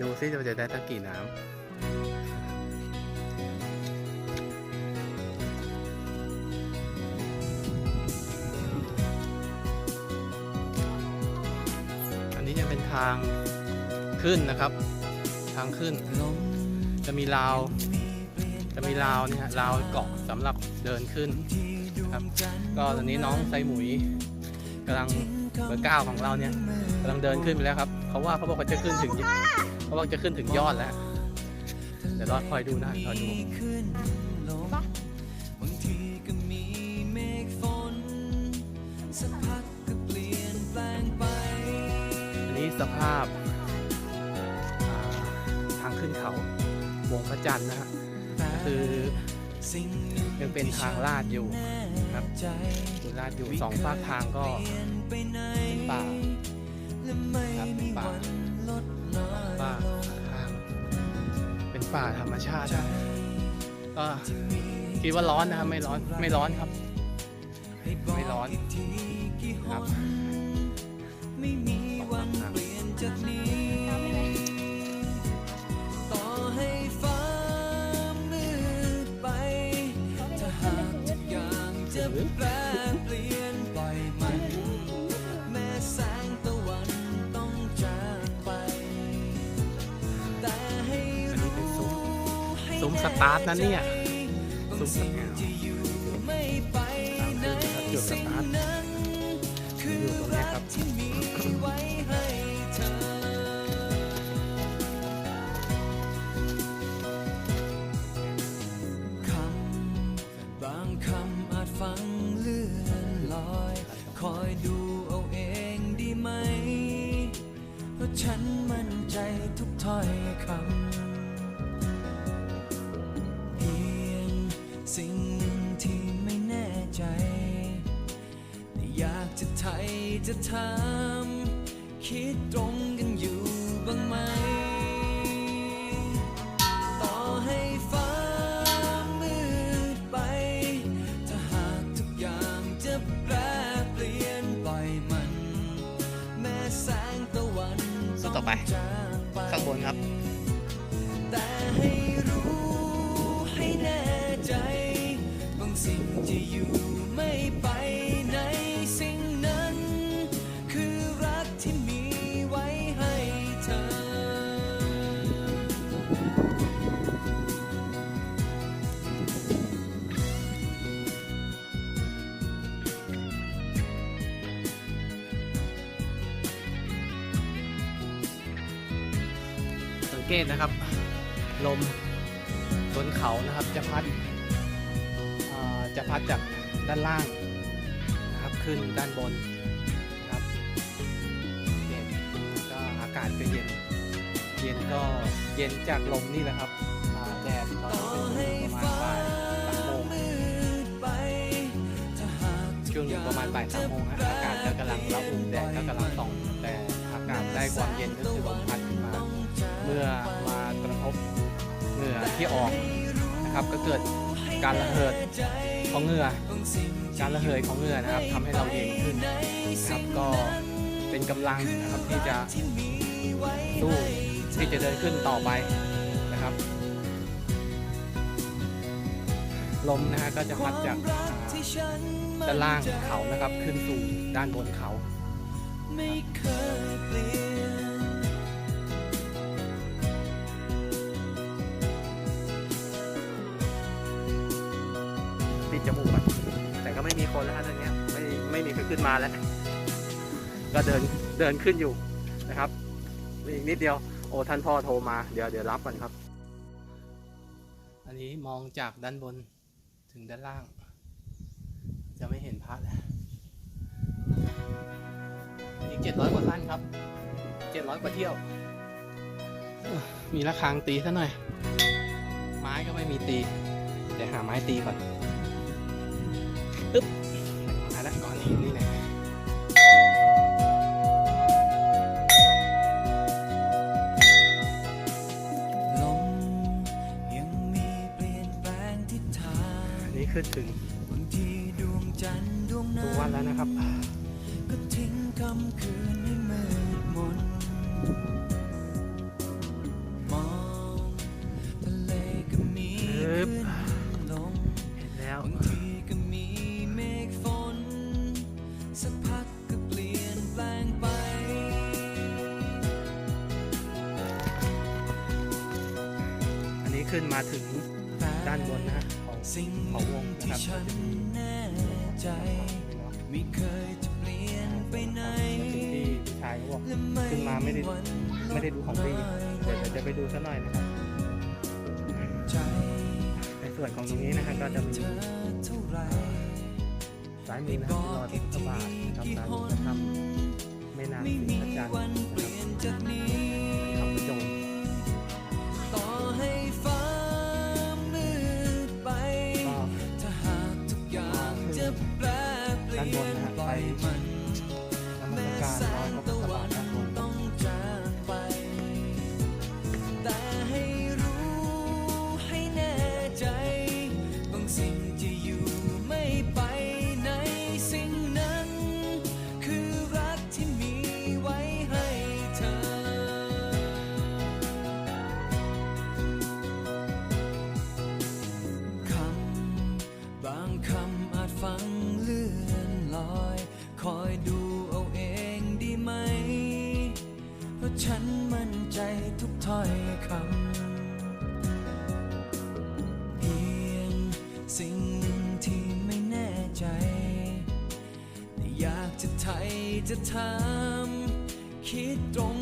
ดูซิเราจะได้ตั้งกี่น้ำอันนี้ยังเป็นทางขึ้นนะครับ ทางขึ้น จะมีราว จะมีราวเนี่ยฮะราวเกาะสำหรับเดินขึ้นครับ ก็ตอนนี้น้องไซหมุยกำลังเบอร์เก้าของเราเนี่ยกำลังเดินขึ้นไปแล้วครับเขาว่าเขาบอกว่าจะขึ้นถึง เขาบอกจะขึ้นถึงยอดแล้ว เดี๋ยวรอคอยดูนะรอดูบางทีก็มีเมฆฝนสักพักก็เปลี่ยนแปลงไปอันนี้สภาพาทางขึ้นเขาวงพระจันทร์นะฮะคือยังเป็นทางลาดอยู่ครับคือลาดอยู่สองฝากทางก็เป็นป่าครับเป็นป่า ป่าธรรมชาติก็คิดว่าร้อนนะครับ ไม่ร้อนไม่ร้อนครับ ไม่ร้อนครับ ซุ้มสตาร์ทนะเนี่ยซุ้มสตาร์ทจุดสตาร์ท จะไทยจะถามคิดตรงกันอยู่บ้างไหม ต่อให้ฟ้ามืดไป ถ้าหากทุกอย่างจะแปรเปลี่ยนปล่อยมัน แม้แสงตะวันสู้ต่อไปจางไปข้างบนครับ แต่ให้รู้ให้แน่ใจ บางสิ่งจะอยู่ไม่ไป เกตนะครับ ลมบนเขานะครับจะพัดจะพัดจากด้านล่างนะครับขึ้นด้านบนนะครับเย็นก็อากาศก็เย็น เย็นก็เย็นจากลมนี่แหละครับแดดตอนนี้เป็นประมาณบ่ายสามโมงช่วงอยู่ประมาณบ่ายสามโมงฮะอากาศก็กำลังรับอุ่นแดดก็กำลังส่องแต่อากาศได้ความเย็นก็คือลมพัด มื่อมากระทบเหงื่อที่ออกนะครับ ก็เกิดการระเหิดของเหงื่อ การระเหยของเหงื่อนะครับทำให้เราเย็นขึ้นนะครับก็เป็นกำลังนะครับที่จะสู้ที่จะเดินขึ้นต่อไปนะครับ ลมนะฮะก็จะพัดจากด้านล่างเขานะครับ ขึ้นสู่ด้านบนเขา ไม่มีใครขึ้นมาแล้ว ก็เดินเดินขึ้นอยู่นะครับอีกนิดเดียว โอ้ท่านพ่อโทรมาเดี๋ยวเดี๋ยวรับกันครับ อันนี้มองจากด้านบนถึงด้านล่าง จะไม่เห็นพระแล้วอีกเจ็ดร้อยกว่าท่านครับเจ็ดร้อยกว่าเที่ยว มีระฆังตีซะหน่อย ไม้ก็ไม่มีตี เดี๋ยวหาไม้ตีก่อนปึ๊บ นี้ขึ้นถึงตัววัดแล้วนะครับก็ทิ้งคำคืนให้มืดมนมองทะเลก็มีลมเห็นแล้วบางทีก็มีเมฆฝนสักพักก็เปลี่ยนแปลงไปอันนี้ขึ้นมาถึงด้านบนนะ สิ่งเขาวงที่ฉันแน่ใจ ไม่เคยจะเปลี่ยนไปไหนชายเขาบอกขึ้นมาไม่ได้ไม่ได้ดูของฟรีลบเดี๋ยวเดี๋ยวจะไปดูสักหน่อยนะครับในส่วนของตรงนี้นะฮะก็จะมีเธอเท่าไหรซ้ายมือนะบฮะอกรออีที่กพระบาทนะครับกี่ด้านทำแม่น้ำไม่สีพระจันทร์นนะเปครัลี่ยบ ด้านบนนนะฮะไปนมัแม้สการแสรอยงพระ จะทยจะถามคิดตรง